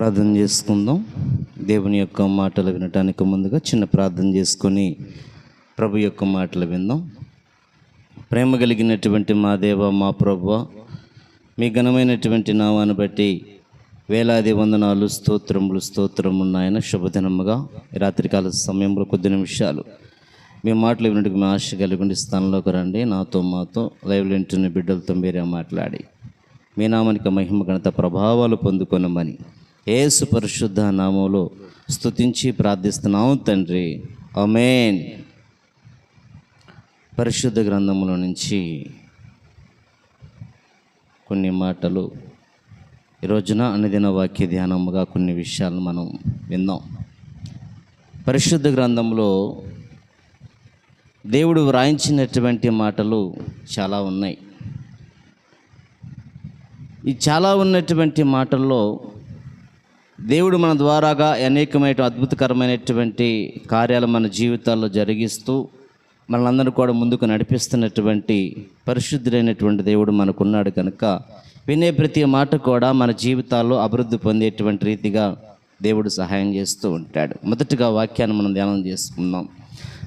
ప్రార్థన చేసుకుందాం. దేవుని యొక్క మాటలు వినటానికి ముందుగా చిన్న ప్రార్థన చేసుకొని ప్రభు యొక్క మాటలు విందాం. ప్రేమ కలిగినటువంటి మా దేవ మా ప్రభు మీ ఘనమైనటువంటి నామాన్ని బట్టి వేలాది వందనాలు స్తోత్రములు స్తోత్రములు నాయన శుభదినముగా రాత్రికాల సమయంలో కొద్ది నిమిషాలు మీ మాటలు వినడానికి మీ ఆశ కలిగి స్థానంలోకి రండి. నాతో మాతో లైవ్ వింటున్న బిడ్డలతో మీరే మాట్లాడి. మీ నామానికి మహిమ గణత ప్రభావాలు పొందుకొనమని ఏసు పరిశుద్ధ నామంలో స్తుతించి ప్రార్థిస్తున్నాము తండ్రి. అమేన్ పరిశుద్ధ గ్రంథములో నుంచి కొన్ని మాటలు. ఈ రోజున అనుదిన వాక్య ధ్యానముగా కొన్ని విషయాలు మనం విందాం. పరిశుద్ధ గ్రంథంలో దేవుడు వ్రాయించినటువంటి మాటలు చాలా ఉన్నాయి. ఈ చాలా ఉన్నటువంటి మాటల్లో దేవుడు మన ద్వారాగా అనేకమైన అద్భుతకరమైనటువంటి కార్యాలు మన జీవితాల్లో జరిగిస్తూ మనందరూ కూడా ముందుకు నడిపిస్తున్నటువంటి పరిశుద్ధులైనటువంటి దేవుడు మనకున్నాడు కనుక వినే ప్రతి మాట కూడా మన జీవితాల్లో అభివృద్ధి పొందేటువంటి రీతిగా దేవుడు సహాయం చేస్తూ ఉంటాడు. మొదటిగా వాక్యాన్ని మనం ధ్యానం చేసుకుందాం.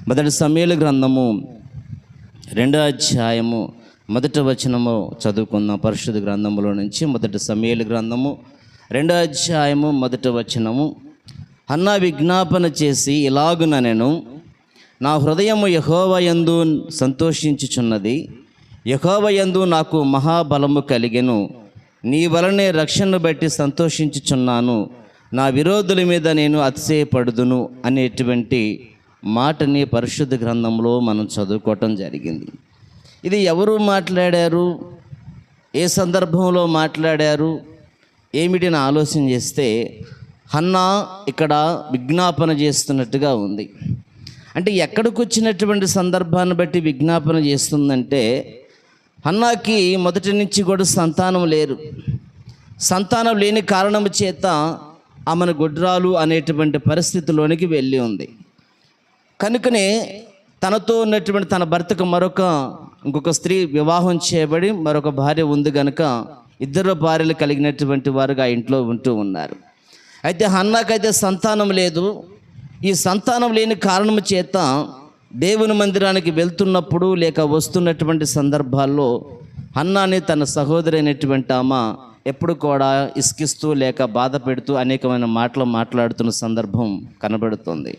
మొదటి సమయలు గ్రంథము రెండో అధ్యాయము మొదటి వచనము చదువుకుందాం. పరిశుద్ధ గ్రంథములో నుంచి మొదటి సమయలు గ్రంథము రెండో అధ్యాయము మొదటి వచనము. అన్న విజ్ఞాపన చేసి ఇలాగున నేను నా హృదయము యహోవయందు సంతోషించుచున్నది. యహోవయందు నాకు మహాబలము కలిగెను. నీ వలనే రక్షణను బట్టి సంతోషించుచున్నాను. నా విరోధుల మీద నేను అతిశయపడుదును అనేటువంటి మాటని పరిశుద్ధ గ్రంథంలో మనం చదువుకోవటం జరిగింది. ఇది ఎవరు మాట్లాడారు? ఏ సందర్భంలో మాట్లాడారు? ఏమిటిని ఆలోచన చేస్తే హన్నా ఇక్కడ విజ్ఞాపన చేస్తున్నట్టుగా ఉంది. అంటే ఎక్కడికి వచ్చినటువంటి సందర్భాన్ని బట్టి విజ్ఞాపన చేస్తుందంటే హన్నాకి మొదటి నుంచి కూడా సంతానం లేరు. సంతానం లేని కారణం చేత ఆమెను గుడ్రాలు అనేటువంటి పరిస్థితిలోనికి వెళ్ళి ఉంది. కనుకనే తనతో ఉన్నటువంటి తన భర్తకు మరొక ఇంకొక స్త్రీ వివాహం చేయబడి మరొక భార్య ఉంది కనుక ఇద్దరు భార్యలు కలిగినటువంటి వారుగా ఇంట్లో ఉంటూ ఉన్నారు. అయితే హన్నాకైతే సంతానం లేదు. ఈ సంతానం లేని కారణం చేత దేవుని మందిరానికి వెళ్తున్నప్పుడు లేక వస్తున్నటువంటి సందర్భాల్లో హన్నాని తన సహోదరి అయినటువంటి ఆమె ఎప్పుడు కూడా ఇసుకిస్తూ లేక బాధ పెడుతూ అనేకమైన మాటలు మాట్లాడుతున్న సందర్భం కనబడుతుంది.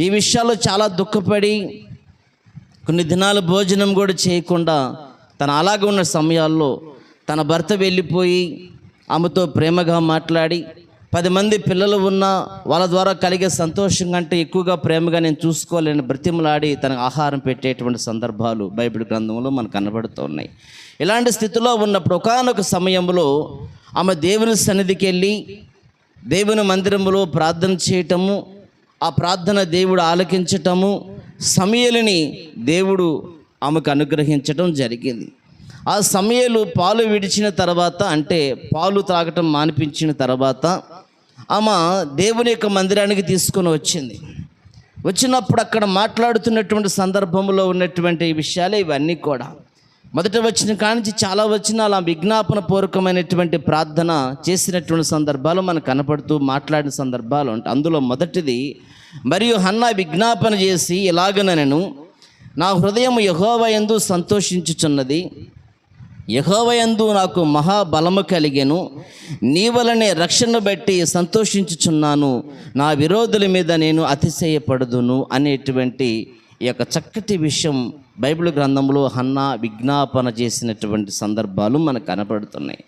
ఈ విషయాల్లో చాలా దుఃఖపడి కొన్ని దినాలు భోజనం కూడా చేయకుండా తన అలాగే ఉన్న సమయాల్లో తన భర్త వెళ్ళిపోయి ఆమెతో ప్రేమగా మాట్లాడి పది మంది పిల్లలు ఉన్న వాళ్ళ ద్వారా కలిగే సంతోషం కంటే ఎక్కువగా ప్రేమగా నేను చూసుకోలేని బ్రతిమలాడి తనకు ఆహారం పెట్టేటువంటి సందర్భాలు బైబిల్ గ్రంథంలో మనకు కనబడుతున్నాయి ఇలాంటి స్థితిలో ఉన్నప్పుడు ఒకనొక సమయంలో ఆమె దేవుని సన్నిధికి వెళ్ళి దేవుని మందిరంలో ప్రార్థన చేయటము ఆ ప్రార్థన దేవుడు ఆలకించటము సమయలని దేవుడు ఆమెకు అనుగ్రహించటం జరిగింది. ఆ సమయలు పాలు విడిచిన తర్వాత అంటే పాలు త్రాగటం మానిపించిన తర్వాత ఆమె దేవుని యొక్క మందిరానికి తీసుకొని వచ్చింది. వచ్చినప్పుడు అక్కడ మాట్లాడుతున్నటువంటి సందర్భంలో ఉన్నటువంటి విషయాలే ఇవన్నీ కూడా. మొదట వచ్చిన కానించి చాలా వచ్చిన అలా విజ్ఞాపన పూర్వకమైనటువంటి ప్రార్థన చేసినటువంటి సందర్భాలు మనకు కనపడుతూ మాట్లాడిన సందర్భాలు ఉంటాయి. అందులో మొదటిది మరియు హన్న విజ్ఞాపన చేసి ఇలాగన నేను నా హృదయం యహోవయందు సంతోషించుచున్నది. యహోవయందు నాకు మహాబలము కలిగెను. నీ వలనే రక్షణ బట్టి సంతోషించుచున్నాను. నా విరోధుల మీద నేను అతిశయపడుదును అనేటువంటి ఈ యొక్క చక్కటి విషయం బైబిల్ గ్రంథంలో హన్నా విజ్ఞాపన చేసినటువంటి సందర్భాలు మనకు కనపడుతున్నాయి.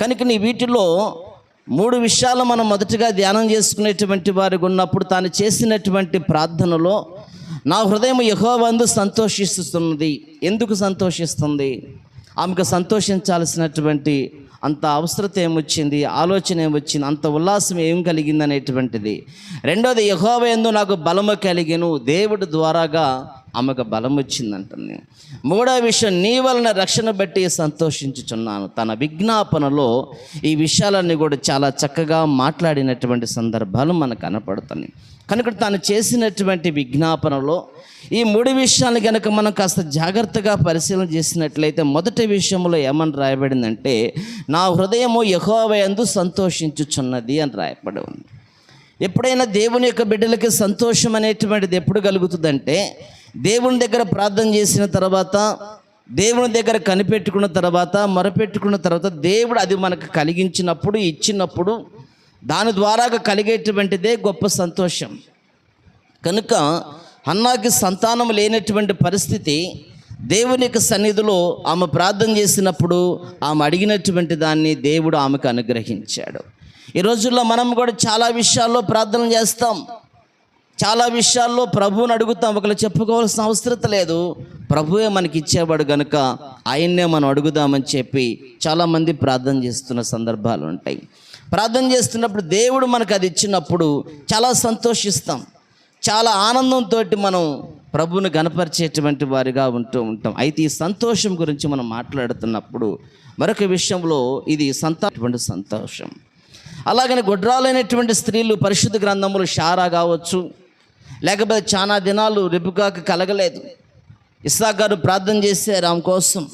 కనుక నీ వీటిలో మూడు విషయాలు మనం మొదటగా ధ్యానం చేసుకునేటువంటి వారికి ఉన్నప్పుడు తాను చేసినటువంటి ప్రార్థనలో నా హృదయం యహోవందు సంతోషిస్తున్నది. ఎందుకు సంతోషిస్తుంది? ఆమెకు సంతోషించాల్సినటువంటి అంత అవసరత ఏమొచ్చింది ఆలోచన ఏమొచ్చింది అంత ఉల్లాసం ఏం కలిగింది అనేటువంటిది. రెండోది యహోవయందు నాకు బలము కలిగిను దేవుడి ద్వారాగా ఆమెకు బలం వచ్చిందంటుంది. మూడో విషయం నీ వలన రక్షణ బట్టి సంతోషించుచున్నాను. తన విజ్ఞాపనలో ఈ విషయాలన్నీ కూడా చాలా చక్కగా మాట్లాడినటువంటి సందర్భాలు మనకు కనపడుతున్నాయి. కనుక తాను చేసినటువంటి విజ్ఞాపనలో ఈ మూడు విషయాలు కనుక మనం కాస్త జాగ్రత్తగా పరిశీలన చేసినట్లయితే మొదటి విషయంలో ఏమని రాయబడిందంటే నా హృదయము యహోవయందు సంతోషించుచున్నది అని రాయబడి ఉంది ఎప్పుడైనా దేవుని యొక్క బిడ్డలకి సంతోషం అనేటువంటిది ఎప్పుడు కలుగుతుందంటే దేవుని దగ్గర ప్రార్థన చేసిన తర్వాత దేవుని దగ్గర కనిపెట్టుకున్న తర్వాత మొరపెట్టుకున్న తర్వాత దేవుడు అది మనకు కలిగించినప్పుడు ఇచ్చినప్పుడు దాని ద్వారా కలిగేటువంటిదే గొప్ప సంతోషం. కనుక అన్నాకి సంతానం లేనటువంటి పరిస్థితి దేవుని యొక్క సన్నిధిలో ఆమె ప్రార్థన చేసినప్పుడు ఆమె అడిగినటువంటి దాన్ని దేవుడు ఆమెకు అనుగ్రహించాడు. ఈ రోజుల్లో మనం కూడా చాలా విషయాల్లో ప్రార్థన చేస్తాం. చాలా విషయాల్లో ప్రభువుని అడుగుతాం. ఒకరు చెప్పుకోవాల్సిన అవసరత లేదు. ప్రభువే మనకి ఇచ్చేవాడు గనుక ఆయన్నే మనం అడుగుదామని చెప్పి చాలామంది ప్రార్థన చేస్తున్న సందర్భాలు ఉంటాయి. ప్రార్థన చేస్తున్నప్పుడు దేవుడు మనకు అది ఇచ్చినప్పుడు చాలా సంతోషిస్తాం. చాలా ఆనందంతో మనం ప్రభువుని గనపరిచేటువంటి వారిగా ఉంటూ ఉంటాం. అయితే ఈ సంతోషం గురించి మనం మాట్లాడుతున్నప్పుడు మరొక విషయంలో ఇది సంతోషటువంటి సంతోషం. అలాగని గుడ్రాలైనటువంటి స్త్రీలు పరిశుద్ధ గ్రంథములు షారా కావచ్చు లేకపోతే చాలా దినాలు రెపుకాక కలగలేదు. ఇస్సా గారు ప్రార్థన చేశారు ఆమె కోసం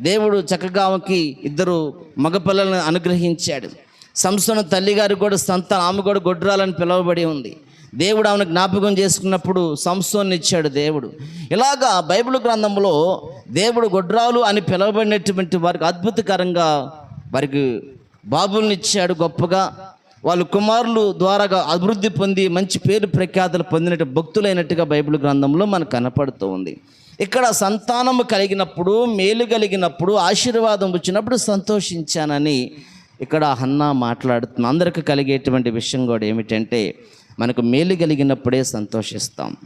దేవుడు చక్కగా ఆమెకి ఇద్దరు మగపిల్లలను అనుగ్రహించాడు. సంస్థను తల్లిగారు కూడా సంతానం ఆమె కూడా గొడ్రాలని పిలువబడి ఉంది. దేవుడు ఆమెను జ్ఞాపకం చేసుకున్నప్పుడు సంస్థను ఇచ్చాడు దేవుడు. ఇలాగా బైబిల్ గ్రంథంలో దేవుడు గొడ్రాలు అని పిలువబడినటువంటి వారికి అద్భుతకరంగా వారికి బాబుల్ని ఇచ్చాడు గొప్పగా. వాళ్ళు కుమారులు ద్వారాగా అభివృద్ధి పొంది మంచి పేరు ప్రఖ్యాతలు పొందినట్టు భక్తులైనట్టుగా బైబిల్ గ్రంథంలో మనకు కనపడుతూ ఉంది. ఇక్కడ సంతానము కలిగినప్పుడు మేలు కలిగినప్పుడు ఆశీర్వాదం వచ్చినప్పుడు సంతోషించానని ఇక్కడ హన్నా మాట్లాడుతున్న అందరికి కలిగేటువంటి విషయం కూడా ఏమిటంటే మనకు మేలు కలిగినప్పుడే సంతోషిస్తాం.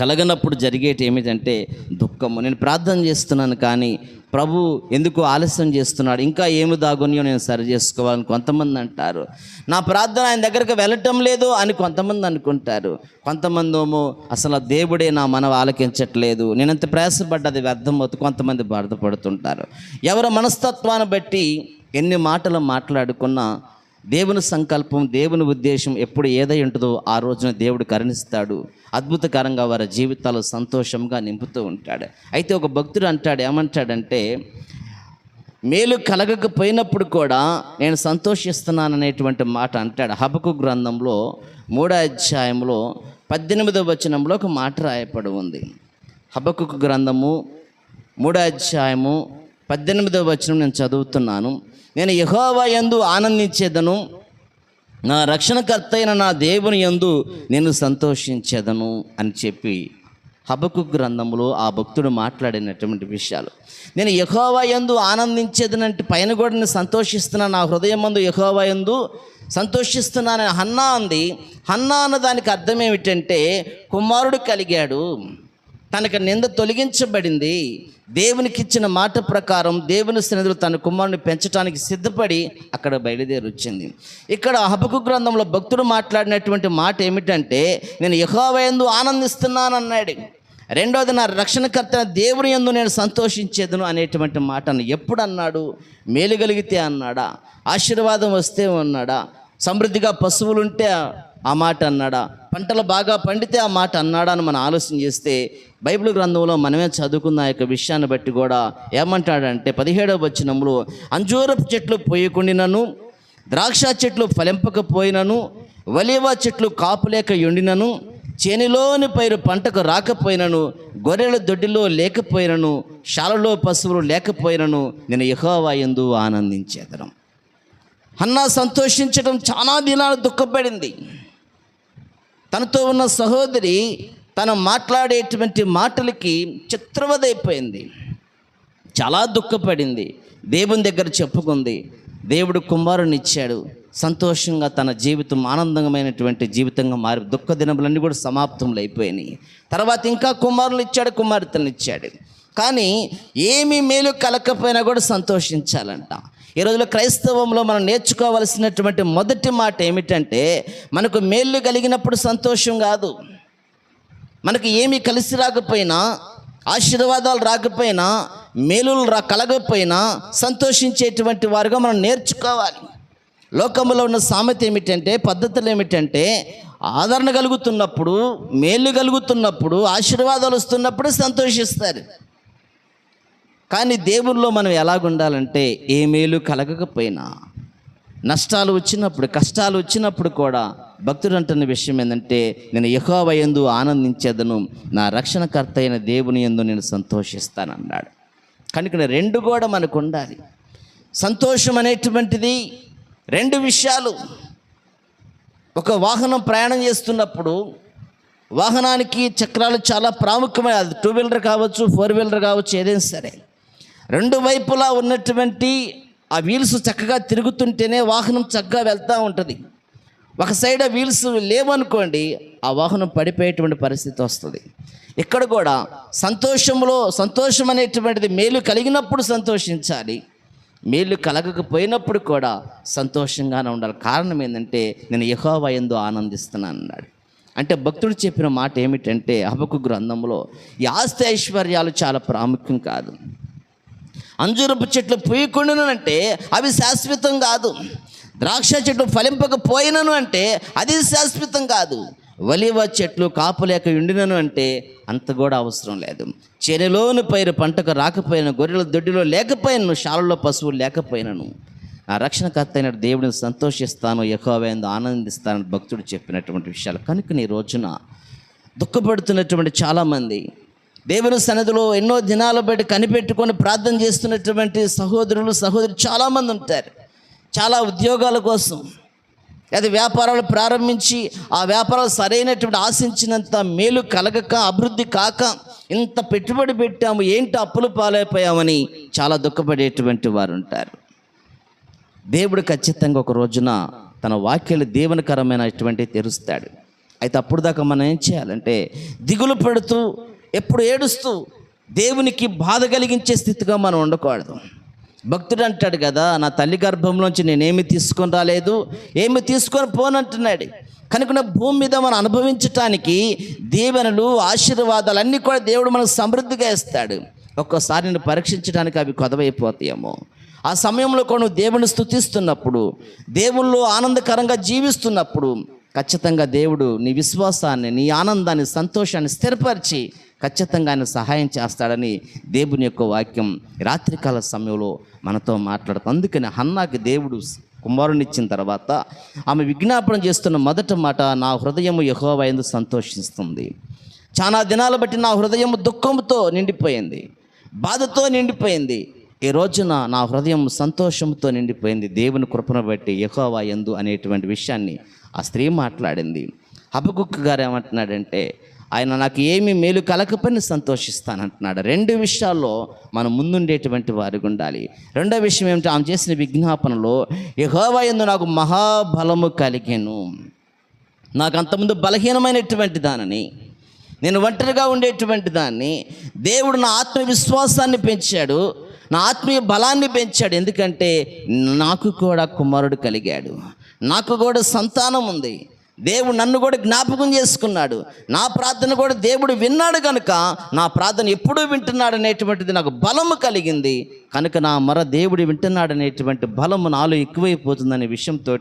కలగనప్పుడు జరిగేటి ఏమిటంటే దుఃఖము. నేను ప్రార్థన చేస్తున్నాను కానీ ప్రభు ఎందుకు ఆలస్యం చేస్తున్నాడు? ఇంకా ఏమి దాగునియో నేను సరి చేసుకోవాలని కొంతమంది అంటారు. నా ప్రార్థన ఆయన దగ్గరికి వెళ్ళటం లేదు అని కొంతమంది అనుకుంటారు. కొంతమంది ఏమో అసలు దేవుడే నా మనవ ఆలకించట్లేదు. నేనంత ప్రయాసపడ్డది వ్యర్థమవుతూ కొంతమంది బాధపడుతుంటారు. ఎవరి మనస్తత్వాన్ని బట్టి ఎన్ని మాటలు మాట్లాడుకున్నా దేవుని సంకల్పం దేవుని ఉద్దేశం ఎప్పుడు ఏదై ఉంటుందో ఆ రోజున దేవుడు కరుణిస్తాడు. అద్భుతకరంగా వారి జీవితాలు సంతోషంగా నింపుతూ ఉంటాడు. అయితే ఒక భక్తుడు అంటాడు ఏమంటాడంటే మేలు కలగకపోయినప్పుడు కూడా నేను సంతోషిస్తున్నాను అనేటువంటి మాట అంటాడు. హబకు గ్రంథంలో మూడో అధ్యాయంలో పద్దెనిమిదవ వచనంలో ఒక మాట రాయపడి ఉంది. హబకు గ్రంథము మూడో అధ్యాయము పద్దెనిమిదవ వచనం నేను చదువుతున్నాను. నేను యహోవా యందు ఆనందించేదను. నా రక్షణకర్త అయిన నా దేవుని యందు నేను సంతోషించేదను అని చెప్పి హబకు గ్రంథంలో ఆ భక్తుడు మాట్లాడినటువంటి విషయాలు. నేను యహోవా యందు ఆనందించేదనంటే పైన కూడా నేను సంతోషిస్తున్నా నా హృదయం మందు యహోవా యందు సంతోషిస్తున్నానని హన్నా అంది. హన్నా అన్న దానికి అర్థం ఏమిటంటే కుమారుడు కలిగాడు. తనకు నింద తొలగించబడింది. దేవునికి ఇచ్చిన మాట ప్రకారం దేవుని సన్నిధులు తన కుమారుని పెంచడానికి సిద్ధపడి అక్కడ బయలుదేరి వచ్చింది ఇక్కడ హబకు గ్రంథంలో భక్తుడు మాట్లాడినటువంటి మాట ఏమిటంటే నేను యహోవయందు ఆనందిస్తున్నాను అన్నాడు రెండోది నా రక్షణకర్త దేవుని యందు నేను సంతోషించేదను అనేటువంటి మాటను ఎప్పుడు అన్నాడు మేలు కలిగితే అన్నాడా? ఆశీర్వాదం వస్తే అన్నాడా? సమృద్ధిగా పశువులుంటే ఆ మాట అన్నాడా? పంటలు బాగా పండితే ఆ మాట అన్నాడని మనం ఆలోచన చేస్తే బైబిల్ గ్రంథంలో మనమే చదువుకున్న ఆ యొక్క విషయాన్ని బట్టి కూడా ఏమంటాడంటే పదిహేడవ వచనంలో అంజూరపు చెట్లు పోయకుండినను ద్రాక్ష చెట్లు ఫలింపకపోయినను వలివ చెట్లు కాపులేక ఎండినను చేనిలోని పైరు పంటకు రాకపోయినను గొర్రెల దొడ్డిలో లేకపోయినను శాలలో పశువులు లేకపోయినను నేను యహోవా ఎందు ఆనందించేదనం. అన్నా సంతోషించడం చాలా దినాలు దుఃఖపడింది. తనతో ఉన్న సహోదరి తను మాట్లాడేటువంటి మాటలకి చిత్రవదైపోయింది. చాలా దుఃఖపడింది. దేవుని దగ్గర చెప్పుకుంది. దేవుడు కుమారుని ఇచ్చాడు. సంతోషంగా తన జీవితం ఆనందమైనటువంటి జీవితంగా మారి దుఃఖ దినములన్నీ కూడా సమాప్తములు అయిపోయినాయి. తర్వాత ఇంకా కుమారులు ఇచ్చాడు కుమార్తెను ఇచ్చాడు. కానీ ఏమి మేలు కలకపోయినా కూడా సంతోషించాలంట. ఈ రోజులో క్రైస్తవంలో మనం నేర్చుకోవలసినటువంటి మొదటి మాట ఏమిటంటే మనకు మేలు కలిగినప్పుడు సంతోషం కాదు. మనకు ఏమీ కలిసి రాకపోయినా ఆశీర్వాదాలు రాకపోయినా మేలులు రా కలగకపోయినా సంతోషించేటువంటి వారుగా మనం నేర్చుకోవాలి. లోకంలో ఉన్న సామెత ఏమిటంటే పద్ధతులు ఏమిటంటే ఆదరణ కలుగుతున్నప్పుడు మేలు కలుగుతున్నప్పుడు ఆశీర్వాదాలు వస్తున్నప్పుడు సంతోషిస్తారు. కానీ దేవుల్లో మనం ఎలాగుండాలంటే ఏ మేలు కలగకపోయినా నష్టాలు వచ్చినప్పుడు కష్టాలు వచ్చినప్పుడు కూడా భక్తుడు అంటున్న విషయం ఏంటంటే నేను యహోవయందు ఆనందించేదను నా రక్షణకర్త అయిన దేవుని యందు నేను సంతోషిస్తానన్నాడు. కనుక రెండు కూడా మనకు ఉండాలి సంతోషం అనేటువంటిది రెండు విషయాలు. ఒక వాహనం ప్రయాణం చేస్తున్నప్పుడు వాహనానికి చక్రాలు చాలా ప్రాముఖ్యమైన అది టూ వీలర్ కావచ్చు ఫోర్ వీలర్ కావచ్చు ఏదైనా సరే. రెండు వైపులా ఉన్నటువంటి ఆ వీల్స్ చక్కగా తిరుగుతుంటేనే వాహనం చక్కగా వెళ్తూ ఉంటుంది. ఒక సైడ్ ఆ వీల్స్ లేవనుకోండి ఆ వాహనం పడిపోయేటువంటి పరిస్థితి వస్తుంది. ఇక్కడ కూడా సంతోషంలో సంతోషం అనేటువంటిది మేలు కలిగినప్పుడు సంతోషించాలి. మేలు కలగకపోయినప్పుడు కూడా సంతోషంగానే ఉండాలి. కారణం ఏంటంటే నేను యహోవా ఎందు ఆనందిస్తున్నాను అన్నాడు అంటే భక్తుడు చెప్పిన మాట ఏమిటంటే హబకు గ్రంథంలో ఈ ఆస్తి ఐశ్వర్యాలు చాలా ప్రాముఖ్యం కాదు. అంజూరపు చెట్లు పూయకుండాను అంటే అవి శాశ్వతం కాదు. ద్రాక్ష చెట్లు ఫలింపకపోయినను అంటే అది శాశ్వతం కాదు. వలివ చెట్లు కాపులేక ఉండినను అంటే అంత కూడా అవసరం లేదు. చెరలోని పైరు పంటకు రాకపోయిన గొర్రెల దొడ్డిలో లేకపోయినను శాలలో పశువులు లేకపోయినను. ఆ రక్షణకర్త అయిన దేవుడిని సంతోషిస్తాను ఎక్కువైందో ఆనందిస్తానని భక్తుడు చెప్పినటువంటి విషయాలు. కనుక నీ రోజున దుఃఖపడుతున్నటువంటి చాలామంది దేవుని సన్నిధిలో ఎన్నో దినాల బట్టి కనిపెట్టుకొని ప్రార్థన చేస్తున్నటువంటి సహోదరులు సహోదరులు చాలామంది ఉంటారు. చాలా ఉద్యోగాల కోసం. అది వ్యాపారాలు ప్రారంభించి ఆ వ్యాపారాలు సరైనటువంటి ఆశించినంత మేలు కలగక అభివృద్ధి కాక ఇంత పెట్టుబడి పెట్టాము ఏంటి అప్పులు పాలైపోయామని చాలా దుఃఖపడేటువంటి వారు ఉంటారు. దేవుడు ఖచ్చితంగా ఒక రోజున తన వాక్యాలు దేవునికరమైనటువంటి తెరుస్తాడు. అయితే అప్పుడు దాకా మనం ఏం చేయాలంటే దిగులు పడుతూ ఎప్పుడు ఏడుస్తూ దేవునికి బాధ కలిగించే స్థితిగా మనం ఉండకూడదు. భక్తుడు అంటాడు కదా నా తల్లి గర్భంలోంచి నేనేమి తీసుకొని రాలేదు ఏమి తీసుకొని పోనంటున్నాడు కనుక నా భూమి మీద మనం అనుభవించటానికి దీవెనలు ఆశీర్వాదాలు అన్నీ కూడా దేవుడు మనకు సమృద్ధిగా ఇస్తాడు. ఒక్కోసారి నేను పరీక్షించడానికి అవి కొదవైపోతాయేమో. ఆ సమయంలో కూడా దేవుని స్థుతిస్తున్నప్పుడు దేవుళ్ళు ఆనందకరంగా జీవిస్తున్నప్పుడు ఖచ్చితంగా దేవుడు నీ విశ్వాసాన్ని నీ ఆనందాన్ని సంతోషాన్ని స్థిరపరిచి ఖచ్చితంగా ఆయన సహాయం చేస్తాడని దేవుని యొక్క వాక్యం రాత్రికాల సమయంలో మనతో మాట్లాడుతుంది. అందుకని హన్నాకి దేవుడు కుమారునిచ్చిన తర్వాత ఆమె విజ్ఞాపనం చేస్తున్న మొదటి మాట నా హృదయము యహోవైందు సంతోషిస్తుంది. చాలా దినాలు బట్టి నా హృదయం దుఃఖంతో నిండిపోయింది బాధతో నిండిపోయింది. ఈ రోజున నా హృదయం సంతోషంతో నిండిపోయింది. దేవుని కృపను బట్టి యహోవా ఎందు అనేటువంటి విషయాన్ని ఆ స్త్రీ మాట్లాడింది. హబకుక్ గారు ఏమంటున్నాడంటే ఆయన నాకు ఏమి మేలు కలకపోయినా సంతోషిస్తానంటున్నాడు. రెండు విషయాల్లో మనం ముందుండేటువంటి వారికి ఉండాలి. రెండో విషయం ఏమిటి? ఆమె చేసిన విజ్ఞాపనలో యహోవా ఎందు నాకు మహాబలము కలిగాను. నాకు అంతకుముందు బలహీనమైనటువంటి దానిని నేను ఒంటరిగా ఉండేటువంటి దాన్ని దేవుడు నా ఆత్మవిశ్వాసాన్ని పెంచాడు నా ఆత్మీయ బలాన్ని పెంచాడు. ఎందుకంటే నాకు కూడా కుమారుడు కలిగాడు. నాకు కూడా సంతానం ఉంది. దేవుడు నన్ను కూడా జ్ఞాపకం చేసుకున్నాడు. నా ప్రార్థన కూడా దేవుడు విన్నాడు కనుక నా ప్రార్థన ఎప్పుడూ వింటున్నాడు అనేటువంటిది నాకు బలము కలిగింది. కనుక నా మర దేవుడు వింటున్నాడు అనేటువంటి బలము నాలో ఎక్కువైపోతుందనే విషయంతో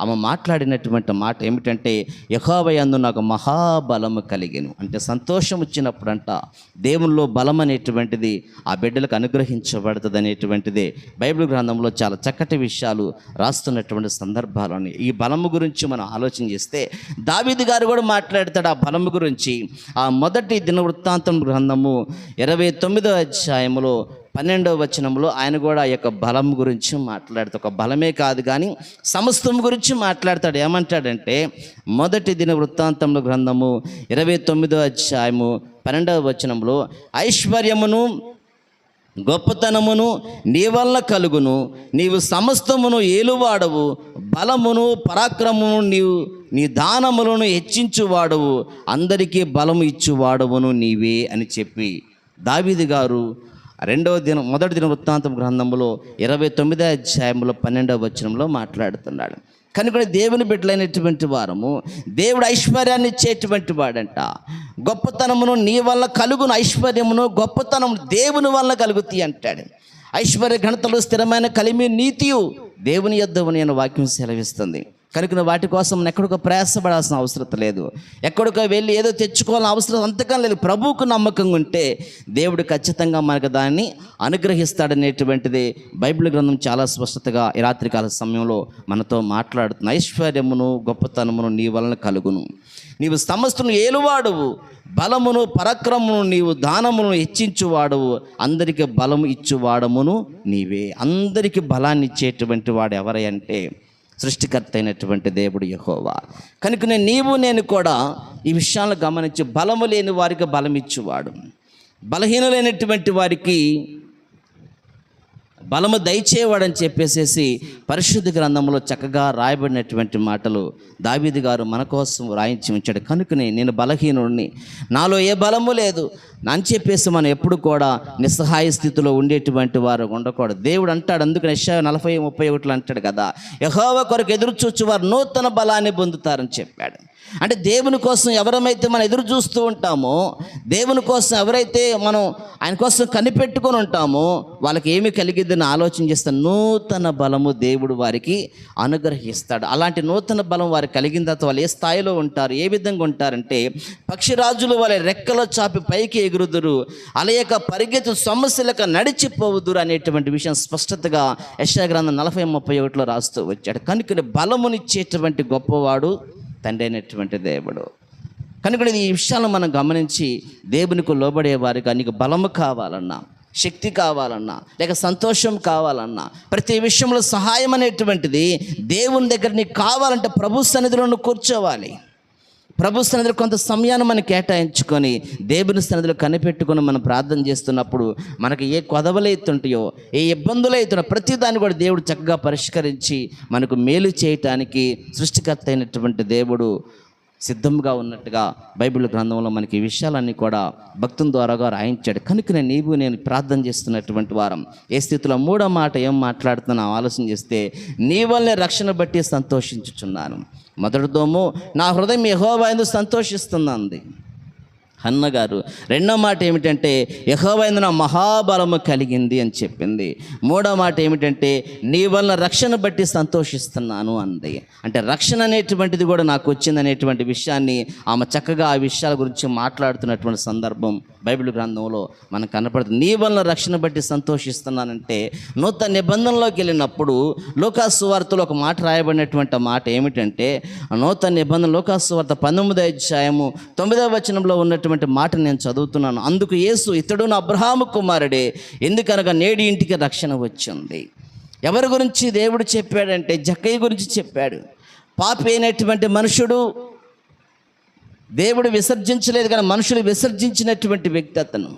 ఆమె మాట్లాడినటువంటి మాట ఏమిటంటే యహోవయందు నాకు మహాబలము కలిగిను. అంటే సంతోషం వచ్చినప్పుడంట దేవుల్లో బలం అనేటువంటిది ఆ బిడ్డలకు అనుగ్రహించబడుతుంది అనేటువంటిదే బైబిల్ గ్రంథంలో చాలా చక్కటి విషయాలు రాస్తున్నటువంటి సందర్భాలని ఈ బలము గురించి మనం ఆలోచన చేస్తాం దావీదు గారు కూడా మాట్లాడతాడు ఆ బలము గురించి. ఆ మొదటి దినవృత్తాంతం గ్రంథము ఇరవై తొమ్మిదో అధ్యాయములో పన్నెండవ వచనంలో ఆయన కూడా ఆ యొక్క బలం గురించి మాట్లాడతాడు ఒక బలమే కాదు కానీ సమస్తం గురించి మాట్లాడతాడు. ఏమంటాడంటే మొదటి దిన వృత్తాంతంలో గ్రంథము ఇరవై తొమ్మిదో అధ్యాయము పన్నెండవ వచనంలో ఐశ్వర్యమును గొప్పతనమును నీ వల్ల కలుగును నీవు సమస్తమును ఏలువాడవు బలమును పరాక్రమమును నీవు నీ దానములను హెచ్చించువాడవు అందరికీ బలము ఇచ్చువాడవును నీవే అని చెప్పి దావీదు గారు రెండవ దినం మొదటి దిన వృత్తాంతం గ్రంథంలో ఇరవై తొమ్మిదో అధ్యాయంలో పన్నెండవ వచనంలో మాట్లాడుతున్నాడు. కనుక దేవుని బిడ్డలైనటువంటి వారము దేవుడు ఐశ్వర్యాన్ని ఇచ్చేటువంటి వాడంట. గొప్పతనమును నీ వల్ల కలుగును ఐశ్వర్యమును గొప్పతనము దేవుని వల్ల కలుగుతాయి అంటాడు. ఐశ్వర్య ఘనతలు స్థిరమైన కలిమి నీతియు దేవుని యొద్దవు నేను వాక్యం సెలవిస్తుంది. కనుక నువ్వు వాటి కోసం ఎక్కడికో ప్రయాసపడాల్సిన అవసరం లేదు. ఎక్కడికో వెళ్ళి ఏదో తెచ్చుకోవాలని అవసరం అంతకం లేదు. ప్రభువుకు నమ్మకంగా ఉంటే దేవుడు ఖచ్చితంగా మనకు దాన్ని అనుగ్రహిస్తాడనేటువంటిది బైబిల్ గ్రంథం చాలా స్పష్టతగా ఈ రాత్రికాల సమయంలో మనతో మాట్లాడుతుంది ఐశ్వర్యమును గొప్పతనమును నీ వలన కలుగును. నీవు సమస్తను ఏలువాడువు. బలమును పరక్రమును నీవు దానమును హెచ్చించువాడవు. అందరికీ బలము ఇచ్చువాడమును నీవే. అందరికి బలాన్ని ఇచ్చేటువంటి వాడు ఎవరంటే సృష్టికర్త అయినటువంటి దేవుడు యహోవా. కనుక నేను నీవు నేను కూడా ఈ విషయాలను గమనించి బలము లేని వారికి బలమిచ్చువాడు. బలహీనులైనటువంటి వారికి బలము దయచేవాడని చెప్పేసేసి పరిశుద్ధ గ్రంథంలో చక్కగా రాయబడినటువంటి మాటలు దావీది గారు మన కోసం రాయించి ఉంచాడు. కనుకనే నేను బలహీనుడిని. నాలో ఏ బలము లేదు. అని చెప్పేసి మనం ఎప్పుడు కూడా నిస్సహాయ స్థితిలో ఉండేటువంటి వారు ఉండకూడదు. దేవుడు అంటాడు అందుకని యెషయా నలభై ముప్పై ఒకటిలో అంటాడు కదా యహోవ కొరకు ఎదురు చూచి వారు నూతన బలాన్ని పొందుతారని చెప్పాడు. అంటే దేవుని కోసం ఎవరమైతే మనం ఎదురు చూస్తూ ఉంటామో దేవుని కోసం ఎవరైతే మనం ఆయన కోసం కనిపెట్టుకొని ఉంటామో వాళ్ళకి ఏమి కలిగిద్దని ఆలోచన చేస్తే నూతన బలము దేవుడు వారికి అనుగ్రహిస్తాడు. అలాంటి నూతన బలం వారికి కలిగిన తర్వాత వాళ్ళు ఏ స్థాయిలో ఉంటారు ఏ విధంగా ఉంటారంటే పక్షిరాజులు వాళ్ళ రెక్కలో చాపి పైకి ఎగురుదురు అలయక పరిగెత్తు సమస్యలకు నడిచిపోవుదురు అనేటువంటి విషయం స్పష్టతగా యశాగ్రంథం నలభై ముప్పై ఒకటిలో రాస్తూ వచ్చాడు. కనుక బలమునిచ్చేటువంటి గొప్పవాడు తండ్రి అయినటువంటి దేవుడు. కనుక ఈ విషయాలను మనం గమనించి దేవునికి లోబడే వారికి నీకు బలము కావాలన్నా శక్తి కావాలన్నా లేక సంతోషం కావాలన్నా ప్రతి విషయంలో సహాయం అనేటువంటిది దేవుని దగ్గర నీకు కావాలంటే ప్రభు సన్నిధిలో కూర్చోవాలి. ప్రభు సన్నిధిలో కొంత సమయాన్ని మనం కేటాయించుకొని దేవుని సన్నిధిలో కనిపెట్టుకొని మనం ప్రార్థన చేస్తున్నప్పుడు మనకి ఏ కొదవలు అవుతుంటాయో ఏ ఇబ్బందులు అవుతున్నా ప్రతి దాన్ని కూడా దేవుడు చక్కగా పరిష్కరించి మనకు మేలు చేయటానికి సృష్టికర్త అయినటువంటి దేవుడు సిద్ధంగా ఉన్నట్టుగా బైబిల్ గ్రంథంలో మనకి ఈ విషయాలన్నీ కూడా భక్తుల ద్వారాగా రాయించాడు. కనుక నేను నీవు నేను ప్రార్థన చేస్తున్నటువంటి వారం ఏ స్థితిలో మూడో మాట ఏం మాట్లాడుతున్నా ఆలోచన చేస్తే నీ వల్లే రక్షణ బట్టి సంతోషించుచున్నాను. మొదటిదోము నా హృదయం యహోవా ఎందుకు సంతోషిస్తుందంది. హన్నగారు రెండో మాట ఏమిటంటే యహోవైందు నా మహాబలము కలిగింది అని చెప్పింది. మూడో మాట ఏమిటంటే నీ వలన రక్షణ బట్టి సంతోషిస్తున్నాను అంది. అంటే రక్షణ అనేటువంటిది కూడా నాకు వచ్చింది అనేటువంటి విషయాన్ని ఆమె చక్కగా ఆ విషయాల గురించి మాట్లాడుతున్నటువంటి సందర్భం బైబిల్ గ్రంథంలో మనకు కనపడుతుంది. నీ వలన రక్షణ బట్టి సంతోషిస్తున్నానంటే నూతన నిబంధనలోకి వెళ్ళినప్పుడు లోకాసు వార్తలో ఒక మాట రాయబడినటువంటి మాట ఏమిటంటే నూతన నిబంధన లోకాసు వార్త పంతొమ్మిదో అధ్యాయము తొమ్మిదవ వచనంలో ఉన్నటువంటి మాట నేను చదువుతున్నాను. అందుకు యేసు ఇతడు నా అబ్రహాము కుమారుడే ఎందుకనగా నేడి ఇంటికి రక్షణ వచ్చింది. ఎవరి గురించి దేవుడు చెప్పాడంటే జక్కయ్య గురించి చెప్పాడు. పాపి అయినటువంటి మనుషుడు దేవుడు విసర్జించలేదు కానీ మనుషులు విసర్జించినటువంటి వ్యక్తి అతను.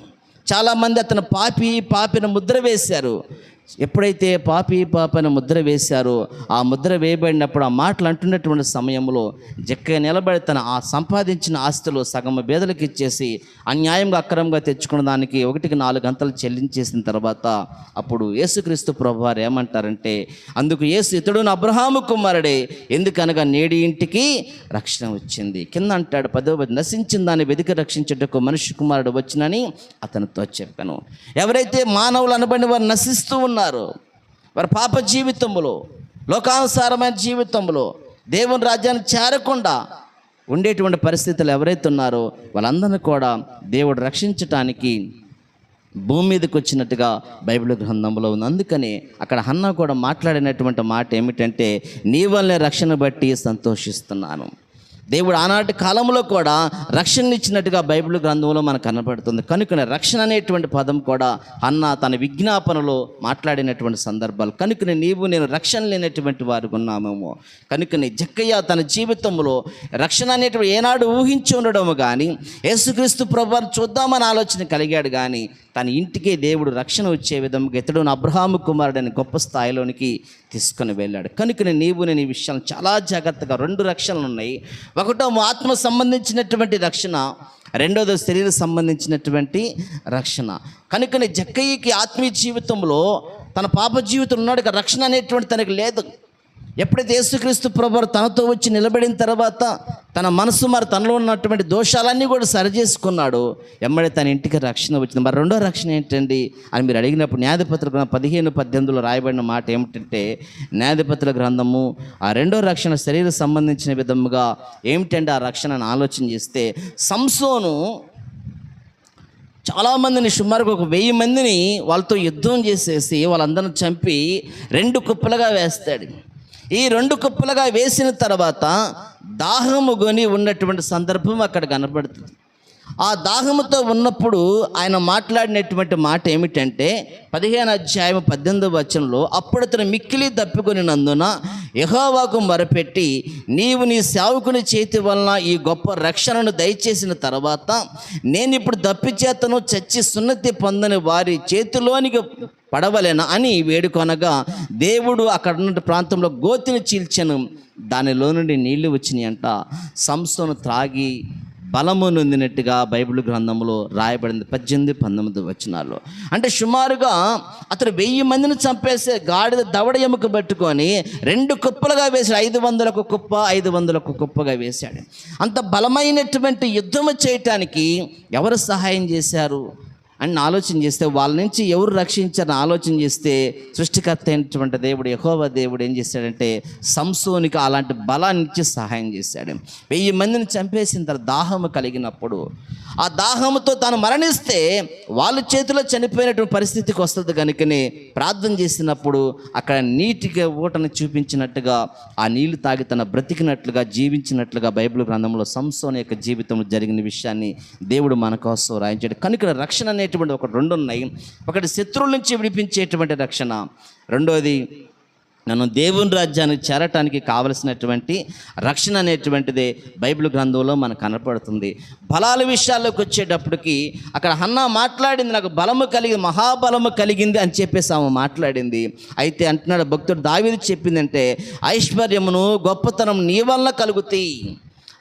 చాలామంది అతను పాపి పాపిన ముద్ర వేశారు. ఎప్పుడైతే పాపి పాపన ముద్ర వేశారో ఆ ముద్ర వేయబడినప్పుడు ఆ మాటలు అంటున్నటువంటి సమయంలో జక్క నిలబడి తన ఆ సంపాదించిన ఆస్తులు సగం బేదలకు ఇచ్చేసి అన్యాయంగా అక్రమంగా తెచ్చుకున్న దానికి ఒకటికి నాలుగు గంటలు చెల్లించేసిన తర్వాత అప్పుడు యేసుక్రీస్తు ప్రభు వారు ఏమంటారంటే అందుకు యేసు ఇతడు అబ్రహాము కుమారుడే ఎందుకనగా నేడి ఇంటికి రక్షణ వచ్చింది. కింద అంటాడు పదో పది నశించిన దాన్ని వెతికి రక్షించటకు మనిషి కుమారుడు వచ్చినని అతనితో చెప్పాను. ఎవరైతే మానవులు అనబడిన వారు నశిస్తూ ఉన్నారు. వారి పాప జీవితంలో లోకానుసారమైన జీవితంలో దేవుని రాజ్యాన్ని చేరకుండా ఉండేటువంటి పరిస్థితులు ఎవరైతే ఉన్నారో వాళ్ళందరినీ కూడా దేవుడు రక్షించటానికి భూమి మీదకి వచ్చినట్టుగా బైబిల్ గ్రంథంలో ఉంది. అందుకని అక్కడ హన్న కూడా మాట్లాడినటువంటి మాట ఏమిటంటే నీ వల్లే రక్షణ బట్టి సంతోషిస్తున్నాను. దేవుడు ఆనాటి కాలంలో కూడా రక్షణ ఇచ్చినట్టుగా బైబిల్ గ్రంథంలో మనకు కనపడుతుంది. కనుకనే రక్షణ అనేటువంటి పదం కూడా అన్న తన విజ్ఞాపనలో మాట్లాడినటువంటి సందర్భాలు. కనుకనే నీవు నేను రక్షణ లేనటువంటి వారు ఉన్నామేమో. కనుకనే జక్కయ్య తన జీవితంలో రక్షణ అనేటువంటి ఏనాడు ఊహించి ఉండడము కానీ యేసుక్రీస్తు ప్రభువారు చూద్దామని ఆలోచన కలిగాడు కానీ తన ఇంటికే దేవుడు రక్షణ వచ్చే విధంగా ఇతడు అబ్రహాము కుమారుడని గొప్ప స్థాయిలోనికి తీసుకుని వెళ్ళాడు. కనుక నీవు నేను ఈ విషయాలు చాలా జాగ్రత్తగా రెండు రక్షణలు ఉన్నాయి. ఒకటో ఆత్మ సంబంధించినటువంటి రక్షణ రెండోది శరీర సంబంధించినటువంటి రక్షణ. కనుకనే జక్కయ్యకి ఆత్మీయ జీవితంలో తన పాప జీవితం ఉన్నాడు రక్షణ అనేటువంటి తనకి లేదు. ఎప్పుడైతే యేసుక్రీస్తు ప్రభువారు తనతో వచ్చి నిలబడిన తర్వాత తన మనసు మరి తనలో ఉన్నటువంటి దోషాలన్నీ కూడా సరిచేసుకున్నాడు ఎమ్మడే తన ఇంటికి రక్షణ వచ్చింది. మరి రెండో రక్షణ ఏంటండి అని మీరు అడిగినప్పుడు న్యాయపత్ర గ్రంథం పదిహేను పద్దెనిమిదిలో రాయబడిన మాట ఏమిటంటే న్యాయపత్ర గ్రంథము ఆ రెండో రక్షణ శరీర సంబంధించిన విధముగా ఏమిటంటే ఆ రక్షణను ఆలోచన చేస్తే సంసోను చాలామందిని సుమారుగా ఒక వెయ్యి మందిని వాళ్ళతో యుద్ధం చేసేసి వాళ్ళందరిని చంపి రెండు కుప్పలుగా వేస్తాడు. ఈ రెండు కుప్పలుగా వేసిన తర్వాత దాహము కొని ఉన్నటువంటి సందర్భం అక్కడ కనబడుతుంది. ఆ దాహముతో ఉన్నప్పుడు ఆయన మాట్లాడినటువంటి మాట ఏమిటంటే పదిహేను అధ్యాయం పద్దెనిమిది వచనంలో అప్పుడు అతను మిక్కిలి తప్పుకొని నందున యహోవాకు మొరపెట్టి నీవు నీ సేవకుని చేతి వలన ఈ గొప్ప రక్షణను దయచేసిన తర్వాత నేను ఇప్పుడు దప్పిచేతను చచ్చి సున్నతి పొందని వారి చేతిలోనికి పడవలేనా అని వేడుకొనగా దేవుడు అక్కడ ఉన్న ప్రాంతంలో గోతిని చీల్చను. దానిలో నుండి నీళ్ళు వచ్చినాయి అంట సంస్థను త్రాగి బలము నొందినట్టుగా బైబిల్ గ్రంథంలో రాయబడింది. పద్దెనిమిది పంతొమ్మిది వచనాల్లో. అంటే సుమారుగా అతను వెయ్యి మందిని చంపేసే గాడిద దవడ ఎముక పట్టుకొని రెండు కుప్పలుగా వేసాడు ఐదు వందలకు కుప్ప ఐదు వందలకు కుప్పగా వేశాడు. అంత బలమైనటువంటి యుద్ధము చేయటానికి ఎవరు సహాయం చేశారు? అని ఆలోచన చేస్తే వాళ్ళ నుంచి ఎవరు రక్షించారని ఆలోచన చేస్తే సృష్టికర్త అయినటువంటి దేవుడు యహోవ దేవుడు ఏం చేశాడంటే సంసోనికి అలాంటి బలాన్నిచ్చి సహాయం చేశాడు. వెయ్యి మందిని చంపేసిన తర్వాత దాహము కలిగినప్పుడు ఆ దాహముతో తాను మరణిస్తే వాళ్ళ చేతిలో చనిపోయినటువంటి పరిస్థితికి వస్తుంది కనుకనే ప్రార్థన చేసినప్పుడు అక్కడ నీటిగా ఊటను చూపించినట్టుగా ఆ నీళ్ళు తాగి తన బ్రతికినట్లుగా జీవించినట్లుగా బైబిల్ గ్రంథంలో సంసోని యొక్క జీవితంలో జరిగిన విషయాన్ని దేవుడు మన కోసం రాయించాడు. కనుక రక్షణ అనేటువంటి ఒక రెండు ఉన్నాయి ఒకటి శత్రువుల నుంచి విడిపించేటువంటి రక్షణ. రెండోది నన్ను దేవుని రాజ్యానికి చేరటానికి కావలసినటువంటి రక్షణ అనేటువంటిదే బైబిల్ గ్రంథంలో మనకు కనపడుతుంది. బలాల విషయాల్లోకి వచ్చేటప్పటికి అక్కడ అన్న మాట్లాడింది నాకు బలము కలిగి మహాబలము కలిగింది అని చెప్పేసి ఆమె మాట్లాడింది. అయితే అంటున్నాడు భక్తుడు దావిది చెప్పిందంటే ఐశ్వర్యమును గొప్పతనం నీ వల్ల కలుగుతాయి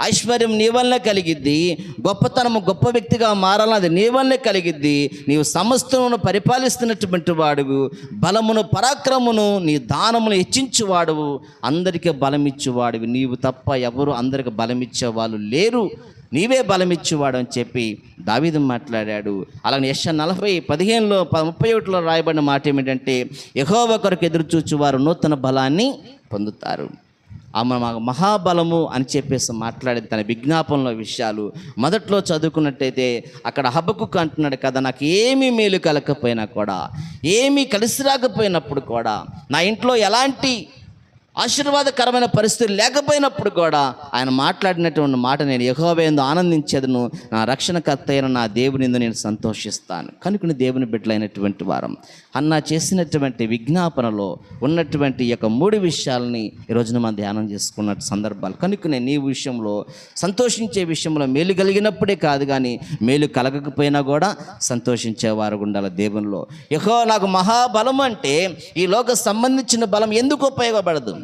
ఐశ్వర్యం నీ వల్లనే కలిగిద్ది. గొప్పతనము గొప్ప వ్యక్తిగా మారాలన్నది నీ వల్లనే కలిగిద్ది. నీవు సమస్తమును పరిపాలిస్తున్నటువంటి వాడువు. బలమును పరాక్రమును నీ దానమును హెచ్చించువాడువు. అందరికీ బలమిచ్చువాడివి. నీవు తప్ప ఎవరు అందరికి బలమిచ్చే వాళ్ళు లేరు. నీవే బలమిచ్చేవాడు అని చెప్పి దావీదు మాట్లాడాడు. అలాగే యశ నలభై పదిహేనులో ముప్పై ఒకటిలో రాయబడిన మాట ఏమిటంటే యహోవ కొరకు ఎదురు చూచువారు నూతన బలాన్ని పొందుతారు. ఆమె మాకు మహాబలము అని చెప్పేసి మాట్లాడేది తన విజ్ఞాపనలో విషయాలు. మొదట్లో చదువుకున్నట్టయితే అక్కడ హబ్బకుక్ అంటున్నాడు కదా నాకు ఏమీ మేలు కలగకపోయినా కూడా ఏమీ కలిసి రాకపోయినప్పుడు కూడా నా ఇంట్లో ఎలాంటి ఆశీర్వాదకరమైన పరిస్థితి లేకపోయినప్పుడు కూడా ఆయన మాట్లాడినటువంటి మాట నేను యహోవేందు ఆనందించేదను. నా రక్షణకర్త అయిన నా దేవునిందు నేను సంతోషిస్తాను. కనుక దేవుని బిడ్డలైనటువంటి వారం అన్న చేసినటువంటి విజ్ఞాపనలో ఉన్నటువంటి ఈ యొక్క మూడు విషయాలని ఈ రోజున మనం ధ్యానం చేసుకున్న సందర్భాలు. కనుకనే నీ విషయంలో సంతోషించే విషయంలో మేలు కలిగినప్పుడే కాదు కానీ మేలు కలగకపోయినా కూడా సంతోషించేవారు ఉండాలి దేవునిలో. యహో నాకు మహాబలం అంటే ఈ లోక సంబంధించిన బలం ఎందుకు ఉపయోగపడదు?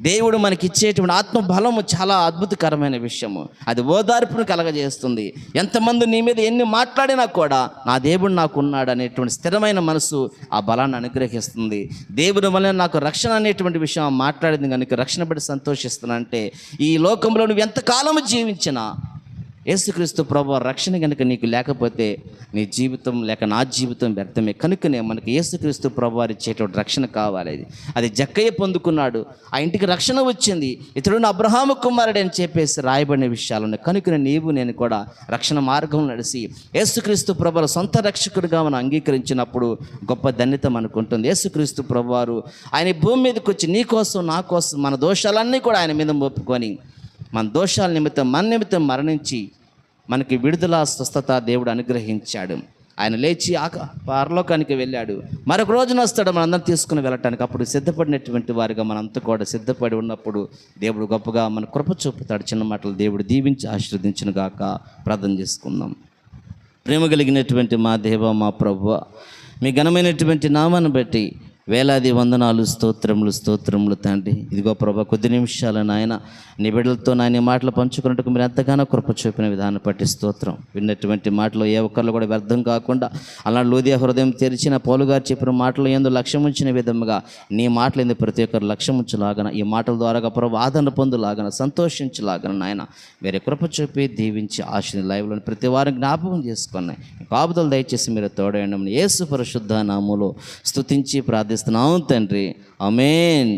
దేవుడు మనకి ఆత్మబలము చాలా అద్భుతకరమైన విషయము. అది ఓదార్పును కలగజేస్తుంది. ఎంతమంది నీ మీద ఎన్ని మాట్లాడినా కూడా నా దేవుడు నాకు ఉన్నాడు అనేటువంటి స్థిరమైన మనసు ఆ బలాన్ని అనుగ్రహిస్తుంది. దేవుడు వల్ల నాకు రక్షణ అనేటువంటి విషయం మాట్లాడింది కనుక రక్షణ పడి సంతోషిస్తున్నా ఈ లోకంలో నువ్వు ఎంతకాలం జీవించినా యేసుక్రీస్తు ప్రభు రక్షణ కనుక నీకు లేకపోతే నీ జీవితం లేక నా జీవితం వ్యర్థమే. కనుకనే మనకి యేసుక్రీస్తు ప్రభు వారి ఇచ్చేటువంటి రక్షణ కావాలి అది. జక్కయ్య పొందుకున్నాడు. ఆ ఇంటికి రక్షణ వచ్చింది. ఇతడు అబ్రహాము కుమారుడు అని చెప్పేసి రాయబడిన విషయాలు ఉన్నాయి. కనుక నీవు నేను కూడా రక్షణ మార్గం నడిచి యేసుక్రీస్తు ప్రభుల సొంత రక్షకుడిగా మనం అంగీకరించినప్పుడు గొప్ప ధన్యత మనకు ఉంటుంది. యేసుక్రీస్తు ప్రభువారు ఆయన భూమి మీదకి వచ్చి నీ కోసం నా కోసం మన దోషాలన్నీ కూడా ఆయన మీద మోపుకొని మన దోషాల నిమిత్తం మన నిమిత్తం మరణించి మనకి విడుదల స్వస్థత దేవుడు అనుగ్రహించాడు. ఆయన లేచి ఆక పరలోకానికి వెళ్ళాడు. మరొక రోజున వస్తాడు మనందరం తీసుకుని వెళ్ళటానికి. అప్పుడు సిద్ధపడినటువంటి వారిగా మనంతా కూడా సిద్ధపడి ఉన్నప్పుడు దేవుడు గొప్పగా మన కృప చూపుతాడు. చిన్న మాటలు దేవుడు దీవించి ఆశీర్వదించిన గాక. ప్రార్థన చేసుకుందాం. ప్రేమ కలిగినటువంటి మా దేవ మా ప్రభు మీ ఘనమైనటువంటి నామాన్ని బట్టి వేలాది వందనాలు స్తోత్రములు స్తోత్రములు తండ్రి. ఇదిగో ప్రభా కొద్ది నిమిషాలు నాయన నీ బిడ్డలతో నాయన మాటలు పంచుకున్నట్టుకు మీరు ఎంతగానో కృప చూపిన విధానం పట్టి స్తోత్రం. విన్నటువంటి మాటలు ఏ ఒక్కళ్ళు కూడా వ్యర్థం కాకుండా అలా లోదియా హృదయం తెరిచిన పోలుగారు చెప్పిన మాటలు ఎందు లక్ష్యం ఉంచిన విధముగా నీ మాటలు ఎందు ప్రతి ఒక్కరు లక్ష్యం ఉంచలాగన ఈ మాటల ద్వారా ప్రభు ఆదరణ పొందులాగన సంతోషించలాగన నాయన వేరే కృప చూపి దీవించి ఆశని లైవ్లో ప్రతి వారిని జ్ఞాపకం చేసుకున్నాయి కాపుదలు దయచేసి మీరు తోడేయండి. యేసు పరిశుద్ధ నామములో స్తుతించి ప్రార్థిస్తున్నాం తండ్రి. అమేన్